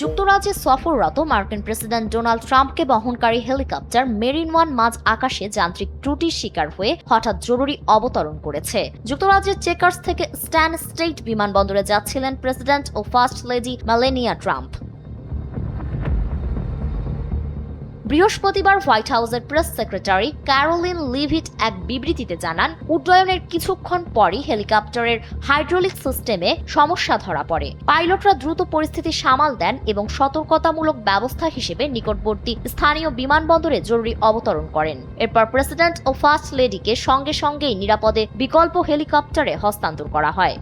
যুক্তরাজ্যে সফররত মার্কিন প্রেসিডেন্ট ডোনাল্ড ট্রাম্পকে বহনকারী হেলিকপ্টার মেরিন ওয়ান মাঝ আকাশে যান্ত্রিক ত্রুটির শিকার হয়ে হঠাৎ জরুরি অবতরণ করেছে। যুক্তরাজ্যের চেকার্স থেকে স্ট্যান স্টেট বিমানবন্দরে যাচ্ছিলেন প্রেসিডেন্ট ও ফার্স্ট লেডি মালেনিয়া ট্রাম্প। বৃহস্পতিবার হোয়াইট হাউসের প্রেস সেক্রেটারি ক্যারোলিন লিভিট এক বিবৃতিতে জানান, উড্ডয়নের কিছুক্ষণ পরই হেলিকপ্টারের হাইড্রোলিক সিস্টেমে সমস্যা ধরা পড়ে। পাইলটরা দ্রুত পরিস্থিতি সামাল দেন এবং সতর্কতামূলক ব্যবস্থা হিসেবে নিকটবর্তী স্থানীয় বিমানবন্দরে জরুরি অবতরণ করেন। এরপর প্রেসিডেন্ট ও ফার্স্ট লেডিকে সঙ্গে সঙ্গেই নিরাপদে বিকল্প হেলিকপ্টারে হস্তান্তর করা হয়।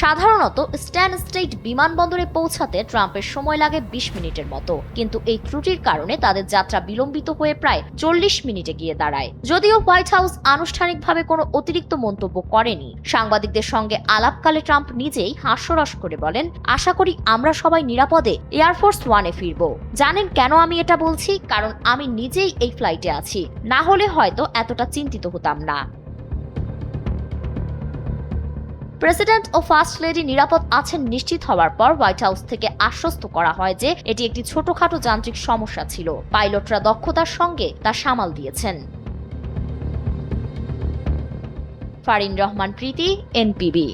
সাধারণত স্ট্যান স্টেট বিমানবন্দরে পৌঁছাতে ট্রাম্পের সময় লাগে বিশ মিনিটের মতো। কিন্তু এই ত্রুটির কারণে তাদের যাত্রা বিলম্বিত হয়ে প্রায় চল্লিশ মিনিটে গিয়ে দাঁড়ায়। যদিও হোয়াইট হাউস আনুষ্ঠানিকভাবে কোনো অতিরিক্ত মন্তব্য করেনি। সাংবাদিকদের সঙ্গে আলাপকালে ট্রাম্প নিজেই হাস্যরস করে বলেন, আশা করি আমরা সবাই নিরাপদে এয়ারফোর্স ওয়ানে ফিরব। জানেন কেন আমি এটা বলছি? কারণ আমি নিজেই এই ফ্লাইটে আছি। না হলে হয়তো এতটা চিন্তিত হতাম না। প্রেসিডেন্ট ও ফার্স্ট লেডি নিরাপদ আছেন নিশ্চিত হওয়ার পর হোয়াইট হাউস থেকে আশ্বস্ত করা হয় যে এটি একটি ছোটখাটো যান্ত্রিক সমস্যা ছিল। পাইলটরা দক্ষতার সঙ্গে তা সামাল দিয়েছেন। ফারিন রহমান, প্রীতি, এনপিবি।